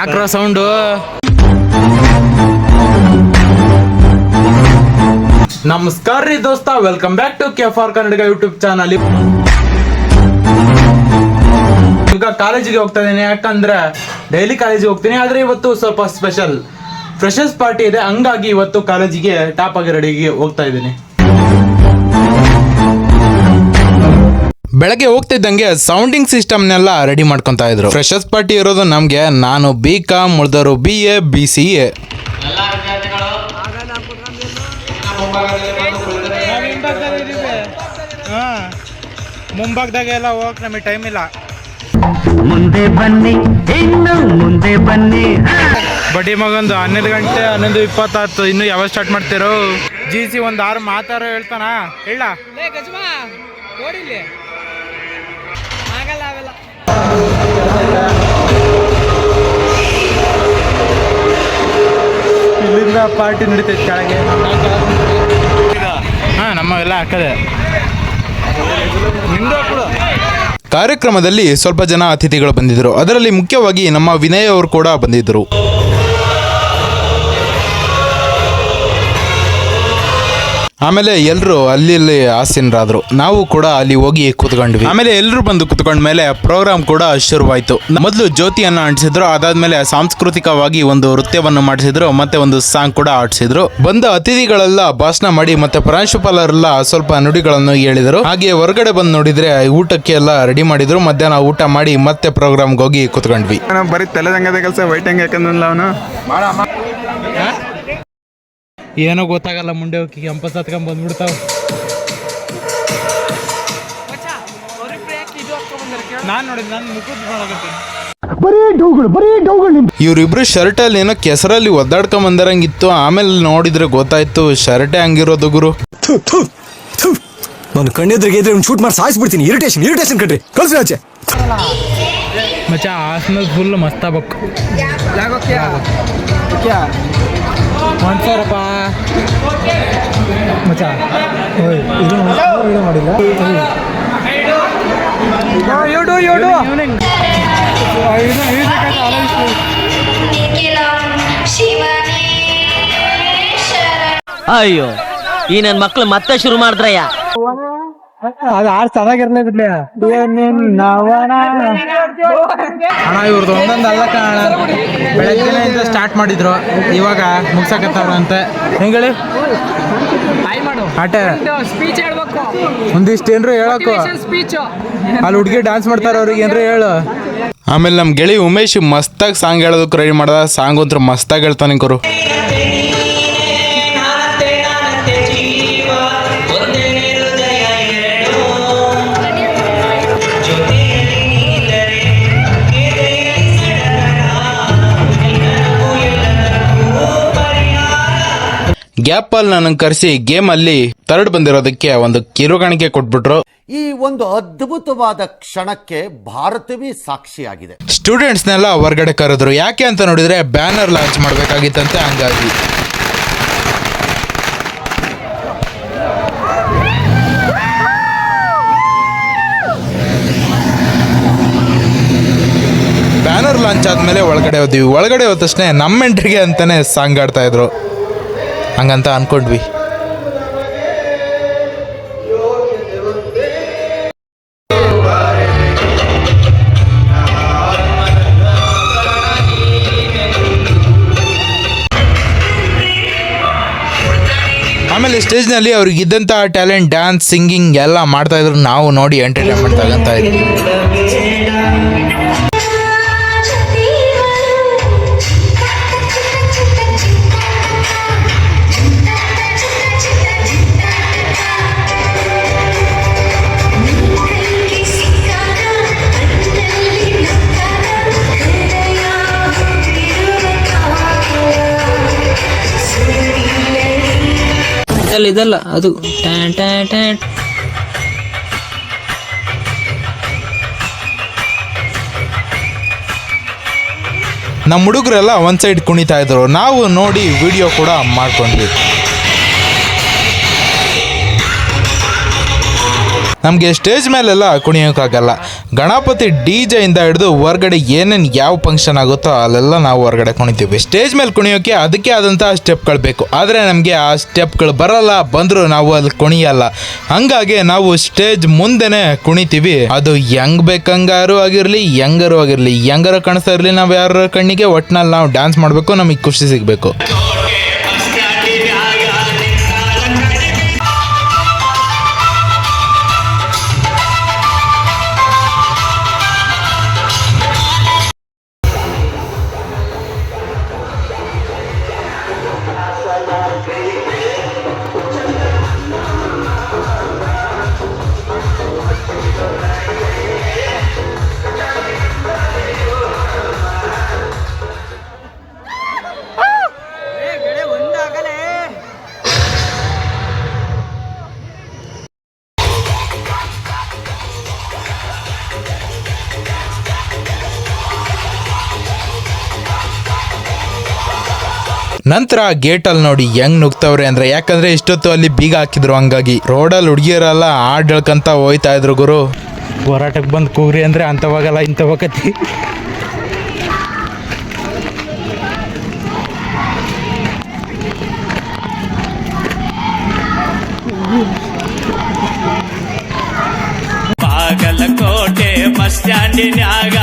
ಹಾಕ್ರೋ sound ನಮಸ್ಕಾರ ರೀ ದೋಸ್ತ. ವೆಲ್ಕಮ್ ಬ್ಯಾಕ್ ಟು ಕೆಫ್ ಆರ್ ಕನ್ನಡಿಗ ಯೂಟ್ಯೂಬ್ ಚಾನಲ್ ಈಗ ಕಾಲೇಜಿಗೆ ಹೋಗ್ತಾ ಇದ್ದೀನಿ. ಯಾಕಂದ್ರೆ ಡೈಲಿ ಕಾಲೇಜಿಗೆ ಹೋಗ್ತೀನಿ. ಆದ್ರೆ ಇವತ್ತು ಸ್ವಲ್ಪ ಸ್ಪೆಷಲ್ ಫ್ರೆಶರ್ಸ್ ಪಾರ್ಟಿ ಇದೆ. ಹಂಗಾಗಿ ಇವತ್ತು ಕಾಲೇಜಿಗೆ ಟಾಪ್ ಆಗಿ ರೆಡಿಗೆ ಹೋಗ್ತಾ ಇದ್ದೀನಿ. ಬೆಳಗ್ಗೆ ಹೋಗ್ತಿದ್ದಂಗೆ ಸೌಂಡಿಂಗ್ ಸಿಸ್ಟಮ್ನೆಲ್ಲ ರೆಡಿ ಮಾಡ್ಕೊತಾ ಇದ್ರು. ಫ್ರೆಶರ್ಸ್ ಪಾರ್ಟಿ ಇರೋದು ನಮಗೆ ನಾನು ಬಿ ಕಾಮ್ ಉಳಿದವರು B A B C A ಮುಂಭಾಗದಾಗೆಲ್ಲ ಹೋಗಕ್ ನಮಗೆ ಟೈಮ್ ಇಲ್ಲ ಮುಂದೆ ಬನ್ನಿ ಇನ್ನು ಮುಂದೆ ಬನ್ನಿ. ಬಡ್ಡಿ ಮಗಂದು ಹನ್ನೊಂದು ಗಂಟೆ ಹನ್ನೊಂದು ಇಪ್ಪತ್ತಾಯ್ತು. ಇನ್ನು ಯಾವಾಗ ಸ್ಟಾರ್ಟ್ ಮಾಡ್ತಿರೋ? ಜಿ ಸಿ ಒಂದು ಆರು ಮಾತಾರ ಹೇಳ್ತಾನ? ಹೇಳ. ಇಲ್ಲಿಂದ ಪಾರ್ಟಿ ನಡೀತೈತೆ ಕೆಳಗೆ. ಹಾ ನಮ್ಮವೆಲ್ಲ ಹಾಕದೆ. ಕಾರ್ಯಕ್ರಮದಲ್ಲಿ ಸ್ವಲ್ಪ ಜನ ಅತಿಥಿಗಳು ಬಂದಿದ್ದರು. ಅದರಲ್ಲಿ ಮುಖ್ಯವಾಗಿ ನಮ್ಮ ವಿನಯ್ ಅವರು ಕೂಡ ಬಂದಿದ್ದರು. ಆಮೇಲೆ ಎಲ್ಲರೂ ಅಲ್ಲಿ ಇಲ್ಲಿ ಆಸೀನರಾದ್ರು. ನಾವು ಕೂಡ ಅಲ್ಲಿ ಹೋಗಿ ಕೂತ್ಕೊಂಡ್ವಿ. ಆಮೇಲೆ ಎಲ್ಲರೂ ಬಂದು ಕೂತ್ಕೊಂಡ ಮೇಲೆ ಪ್ರೋಗ್ರಾಮ್ ಕೂಡ ಶುರುವಾಯಿತು. ಮೊದಲು ಜ್ಯೋತಿಯನ್ನ ಅಂಟಿಸಿದ್ರು ಅದಾದ್ಮೇಲೆ ಸಾಂಸ್ಕೃತಿಕವಾಗಿ ಒಂದು ನೃತ್ಯವನ್ನು ಮಾಡಿಸಿದ್ರು ಮತ್ತೆ ಒಂದು ಸಾಂಗ್ ಕೂಡ ಆಡಿಸಿದ್ರು ಬಂದ ಅತಿಥಿಗಳೆಲ್ಲ ಭಾಷಣ ಮಾಡಿ ಮತ್ತೆ ಪ್ರಾಂಶುಪಾಲರೆಲ್ಲ ಸ್ವಲ್ಪ ನುಡಿಗಳನ್ನು ಹೇಳಿದರು. ಹಾಗೆ ಹೊರಗಡೆ ಬಂದು ನೋಡಿದ್ರೆ ಊಟಕ್ಕೆ ಎಲ್ಲ ರೆಡಿ ಮಾಡಿದ್ರು. ಮಧ್ಯಾಹ್ನ ಊಟ ಮಾಡಿ ಮತ್ತೆ ಪ್ರೋಗ್ರಾಮ್ಗೆ ಹೋಗಿ ಕೂತ್ಕೊಂಡ್ವಿ. ಬರೀ ತಲೆ ಕೆಲಸ ವೈಟ್ ಹೆಂಗೆ ಯಾಕಂದ್ರಲ್ಲ ಅವನು? ಏನೋ ಗೊತ್ತಾಗಲ್ಲ ಮುಂಡೆ ಹೋಗಿ ಕೆಂಪಸ್ ಹತ್ಕೊಂಡ್ ಬಂದ್ಬಿಡ್ತಾವ. ನಾನು ನೋಡಿದ್ ನಾನು ಮುಖದ ಇವ್ರಿಬ್ರು ಶರ್ಟ್ ಅಲ್ಲಿ ಏನೋ ಕೆಸರಲ್ಲಿ ಒದ್ದಾಡ್ಕೊಂಡ್ ಬಂದರಂಗಿತ್ತು. ಆಮೇಲೆ ನೋಡಿದ್ರೆ ಗೊತ್ತಾಯ್ತು ಶರ್ಟೇ ಹಂಗಿರೋದು ಗುರು. ನಾನು ಕಣ್ಣೆದ್ರಿಗೆ ಇದ್ರೆ ಒಂದು ಶೂಟ್ ಮಾಡಿ ಸಾಯಿಸ್ಬಿಡ್ತೀನಿ ಇರಿಟೇಷನ್ ಇರಿಟೇಷನ್ ಕಣ್ರಿ. ಕಳ್ಸಿ ಆಚೆ. ಮಚ್ಚ ಆಸನ ಫುಲ್ ಮಸ್ತ್ ಆಗ್ಬೇಕು ಒಂದ್ ಸಾವಿರಪ್ಪ ಮಚ್ಚ ಅಯ್ಯೋ ಈ ನನ್ನ ಮಕ್ಳು ಮತ್ತೆ ಶುರು ಮಾಡಿದ್ರಯ್ಯ. ಅಣ್ಣ ಇವ್ರದ್ದು ಒಂದೊಂದು ಅಲ್ಲ ಕಾಣ ಸ್ಟಾರ್ಟ್ ಮಾಡಿದ್ರು. ಇವಾಗ ಮುಗ್ಸಕತ್ತವ್ರಂತೆ. ಹೆಂಗಳಿ ಮಾಡು ಆಟ. ಸ್ಪೀಚ್ ಹೇಳ್ಬೇಕು ಒಂದಿಷ್ಟು ಏನ್ರು ಹೇಳಕ್ಕು ಸ್ಪೀಚ್ ಅಲ್ಲಿ ಹುಡುಗಿ ಡಾನ್ಸ್ ಮಾಡ್ತಾರ ಅವ್ರಿಗೆ ಏನ್ರು ಹೇಳು. ಆಮೇಲೆ ನಮ್ಮ ಗೆಳಿ ಉಮೇಶ್ ಮಸ್ತಾಗಿ ಸಾಂಗ್ ಹೇಳೋದಕ್ಕೆ ರೆಡಿ ಮಾಡ್ದ. ಸಾಂಗ್ ಅಂತೂ ಮಸ್ತಾಗಿ ಹೇಳ್ತಾನೆ ಗುರು ಗ್ಯಾಪಲ್ಲಿ ನನ್ನ ಕರೆಸಿ ಗೇಮ್ ಅಲ್ಲಿ ತರಡ್ ಬಂದಿರೋದಕ್ಕೆ ಒಂದು ಕಿರುಗಾಣಿಕೆ ಕೊಟ್ಬಿಟ್ರು. ಈ ಒಂದು ಅದ್ಭುತವಾದ ಕ್ಷಣಕ್ಕೆ ಭಾರತವೇ ಸಾಕ್ಷಿಯಾಗಿದೆ. ಸ್ಟೂಡೆಂಟ್ಸ್ ನೆಲ್ಲ ಹೊರಗಡೆ ಕರೆದ್ರು. ಯಾಕೆ ಅಂತ ನೋಡಿದ್ರೆ ಬ್ಯಾನರ್ ಲಾಂಚ್ ಮಾಡಬೇಕಾಗಿತ್ತಂತೆ ಹಂಗಾಗಿ. ಬ್ಯಾನರ್ ಲಾಂಚ್ ಆದ್ಮೇಲೆ ಒಳಗಡೆ ಹೋದ್ವಿ. ಒಳಗಡೆ ಹೋದ ತಕ್ಷಣ ನಮ್ಮ ಎಂಟ್ರಿಗೆ ಅಂತಾನೆ ಸಾಂಗ್ ಆಡ್ತಾ ಇದ್ರು. ಹಂಗಂತ ಅನ್ಕೊಂಡ್ವಿ. ಆಮೇಲೆ ಸ್ಟೇಜ್ನಲ್ಲಿ ಅವ್ರಿಗೆ ಇದ್ದಂತಹ ಟ್ಯಾಲೆಂಟ್ ಡ್ಯಾನ್ಸ್ ಸಿಂಗಿಂಗ್ ಎಲ್ಲ ಮಾಡ್ತಾ ಇದ್ರು. ನಾವು ನೋಡಿ ಎಂಟರ್ಟೈನ್ಮೆಂಟ್ ತಗೊಂತ ಇದ್ವಿ. ಇದಲ್ಲ ಇದಲ್ಲ, ಅದು. ನಮ್ಮ ಹುಡುಗರೆಲ್ಲ ಒಂದು ಸೈಡ್ ಕುಣಿತಾ ಇದ್ರು. ನಾವು ನೋಡಿ ವಿಡಿಯೋ ಕೂಡ ಮಾಡ್ಕೊಂಡ್ವಿ. ನಮಗೆ ಸ್ಟೇಜ್ ಮೇಲೆಲ್ಲ ಕುಣಿಯೋಕ್ಕಾಗಲ್ಲ. ಗಣಪತಿ ಡಿ ಇಂದ ಹಿಡಿದು ಹೊರಗಡೆ ಏನೇನು ಯಾವ ಫಂಕ್ಷನ್ ಆಗುತ್ತೋ ಅಲ್ಲೆಲ್ಲ ನಾವು ಹೊರಗಡೆ ಕುಣಿತೀವಿ. ಸ್ಟೇಜ್ ಮೇಲೆ ಕುಣಿಯೋಕೆ ಅದಕ್ಕೆ ಆದಂತಹ ಸ್ಟೆಪ್ಗಳು ಬೇಕು. ಆದ್ರೆ ನಮಗೆ ಆ ಸ್ಟೆಪ್ಗಳು ಬರಲ್ಲ, ಬಂದ್ರು ನಾವು ಅಲ್ಲಿ ಕುಣಿಯಲ್ಲ. ಹಂಗಾಗಿ ನಾವು ಸ್ಟೇಜ್ ಮುಂದೆನೆ ಕುಣಿತೀವಿ. ಅದು ಹೆಂಗ್ ಬೇಕಂಗಾರು ಆಗಿರಲಿ, ಹೆಂಗಾರು ಆಗಿರಲಿ. ಹೆಂಗಾರು ಕಾಣಿಸ್ತಾ ಇರಲಿ, ನಾವು ಯಾರ ಕಣ್ಣಿಗೆ ಒಟ್ಟಿನಲ್ಲಿ ನಾವು ಡ್ಯಾನ್ಸ್ ಮಾಡಬೇಕು, ನಮಗೆ ಖುಷಿ ಸಿಗಬೇಕು. ನಂತರ ಗೇಟ್ ಅಲ್ಲಿ ನೋಡಿ ಹೆಂಗ್ ನುಗ್ತವ್ರೆ ಅಂದ್ರೆ ಯಾಕಂದ್ರೆ ಇಷ್ಟೊತ್ತು ಅಲ್ಲಿ ಬೀಗ ಹಾಕಿದ್ರು ಹಂಗಾಗಿ. ರೋಡಲ್ಲಿ ಹುಡುಗಿಯರೆಲ್ಲ ಹಾಡ್ ಹೇಳ್ಕಂತ ಹೋಯ್ತಾ ಇದ್ರು ಗುರು. ಹೋರಾಟಕ್ಕೆ ಬಂದು ಕೂಗ್ರಿ ಅಂದ್ರೆ ಅಂತವಾಗಲ್ಲ ಇಂಥವಾಗತಿ ಬಾಗಲಕೋಟೆ ಬಸ್ ಸ್ಟ್ಯಾಂಡಿನ್ಯಾಗ